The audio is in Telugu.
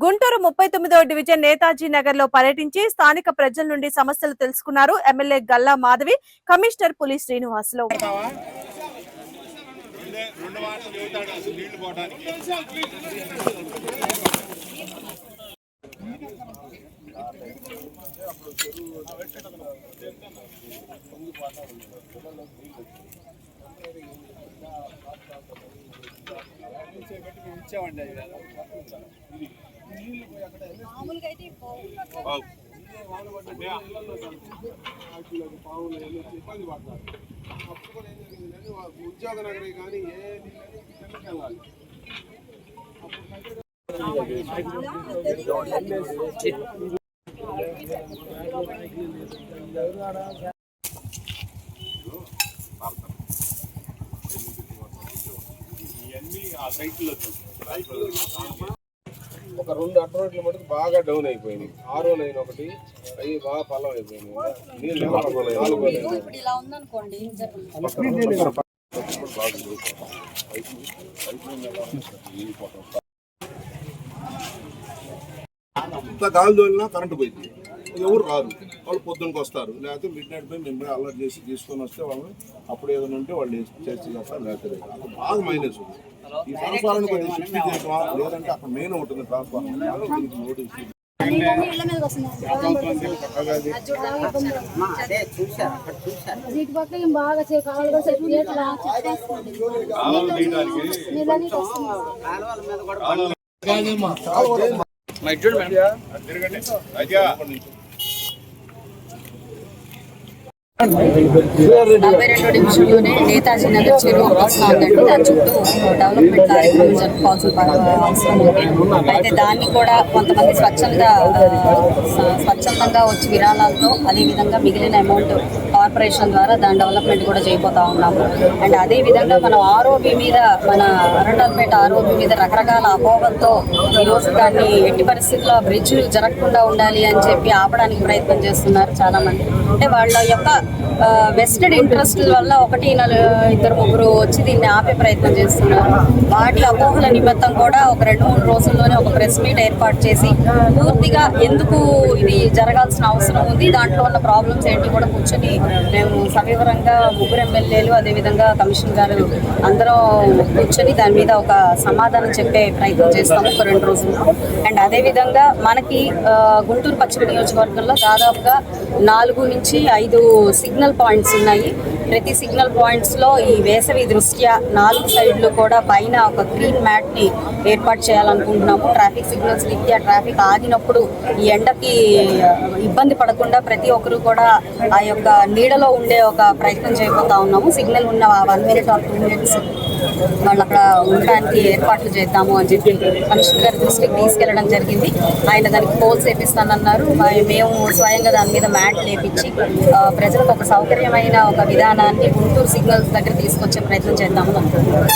గుంటూరు ముప్పై తొమ్మిదవ డివిజన్ నేతాజీ నగర్లో పర్యటించి స్థానిక ప్రజల నుండి సమస్యలు తెలుసుకున్నారు ఎమ్మెల్యే గల్లా మాధవి కమిషనర్ పులి శ్రీనివాసులు. రెండు వాటలు చెబుతాడు అసలు కూడా పోవడానికి బాగు. ఉద్యోగ నగరే కానీ ఏ వెళ్ళాలి ఇవన్నీ ఆ సైట్లో ఒక రెండు అడ్డ రోడ్లు మటుకు బాగా డౌన్ అయిపోయినాయి. ఆరో లైన్ ఒకటి అవి బాగా పల్లం అయిపోయినాయి. నీళ్ళు గాలి తోలినా కరెంటు పోయింది. ఎవరు రారు వాళ్ళు పొద్దునకి వస్తారు లేకపోతే మిడ్ నైట్ పోయి మేము అలర్ట్ చేసి తీసుకొని వస్తే వాళ్ళు అప్పుడు ఏదైనా ఉంటే వాళ్ళు చేసి చేస్తారు లేకపోతే. అక్కడ బాగా మైనస్ ఉంది ఈ ట్రాన్స్ఫార్మర్ కొద్దిగా షిఫ్ట్ చేయటమా లేదంటే అక్కడ మెయిన్ ఉంటుంది ట్రాన్స్ఫార్మర్ దీనికి నోటీస్ వీటి బాగా సెట్ డెబ్బై రెండో డివిజన్లోనే నేతాజీ నగర్ చెరువు వస్తా ఉందండి. దాని చుట్టూ డెవలప్మెంట్ కార్యక్రమం జరుపుకోవాల్సిన అవసరం ఉంది. అయితే దాన్ని కూడా కొంతమంది స్వచ్ఛంద స్వచ్ఛందంగా వచ్చి విరాళాలతో అదేవిధంగా మిగిలిన అమౌంట్ కార్పొరేషన్ ద్వారా దాని డెవలప్మెంట్ కూడా చేయబోతా ఉన్నాము. అండ్ అదే విధంగా మనం ఆరోపి మీద మన అరటల్పేట ఆరోపి మీద రకరకాల అపోహలతో ఈరోజు దాన్ని ఎట్టి పరిస్థితుల్లో బ్రిడ్జ్ జరగకుండా ఉండాలి అని చెప్పి ఆపడానికి ప్రయత్నం చేస్తున్నారు చాలామంది. అంటే వాళ్ళ యొక్క వెస్టెడ్ ఇంట్రెస్ట్ వల్ల ఒకటి ఇద్దరు ముగ్గురు వచ్చి దీన్ని ఆపే ప్రయత్నం చేస్తున్నారు. వాటి అపోహల నిమిత్తం కూడా ఒక రెండు మూడు రోజుల్లోనే ఒక ప్రెస్ మీట్ ఏర్పాటు చేసి పూర్తిగా ఎందుకు ఇది జరగాల్సిన అవసరం ఉంది దాంట్లో ఉన్న ప్రాబ్లమ్స్ ఏంటి కూడా కూర్చొని మేము సవివరంగా ముగ్గురు ఎమ్మెల్యేలు అదేవిధంగా కమిషన్ గారు అందరం కూర్చొని దాని మీద ఒక సమాధానం చెప్పే ప్రయత్నం చేస్తాము ఒక రెండు రోజుల్లో. అండ్ అదేవిధంగా మనకి గుంటూరు పశ్చిమ నియోజకవర్గంలో దాదాపుగా నాలుగు నుంచి ఐదు సిగ్నల్ పాయింట్స్ ఉన్నాయి. ప్రతి సిగ్నల్ పాయింట్స్లో ఈ వేసవి దృష్ట్యా నాలుగు సైడ్లు కూడా పైన ఒక గ్రీన్ మ్యాట్ని ఏర్పాటు చేయాలనుకుంటున్నాము. ట్రాఫిక్ సిగ్నల్స్ రీత్యా ట్రాఫిక్ ఆగినప్పుడు ఈ ఎండకి ఇబ్బంది పడకుండా ప్రతి ఒక్కరు కూడా ఆ యొక్క నీడలో ఉండే ఒక ప్రయత్నం చేయబోతా ఉన్నాము. సిగ్నల్ ఉన్న one minute or two minutes వాళ్ళు అక్కడ ఉండడానికి ఏర్పాట్లు చేద్దాము అని చెప్పి కమిషనర్ గారి దృష్టికి తీసుకెళ్ళడం జరిగింది. ఆయన దానికి పోల్స్ వేపిస్తానన్నారు. మేము స్వయంగా దాని మీద మ్యాట్ లేపించి ప్రజలకు ఒక సౌకర్యమైన ఒక విధానాన్ని గుంటూరు సిగ్నల్స్ దగ్గర తీసుకొచ్చే ప్రయత్నం చేద్దాము అనుకుంటున్నాం.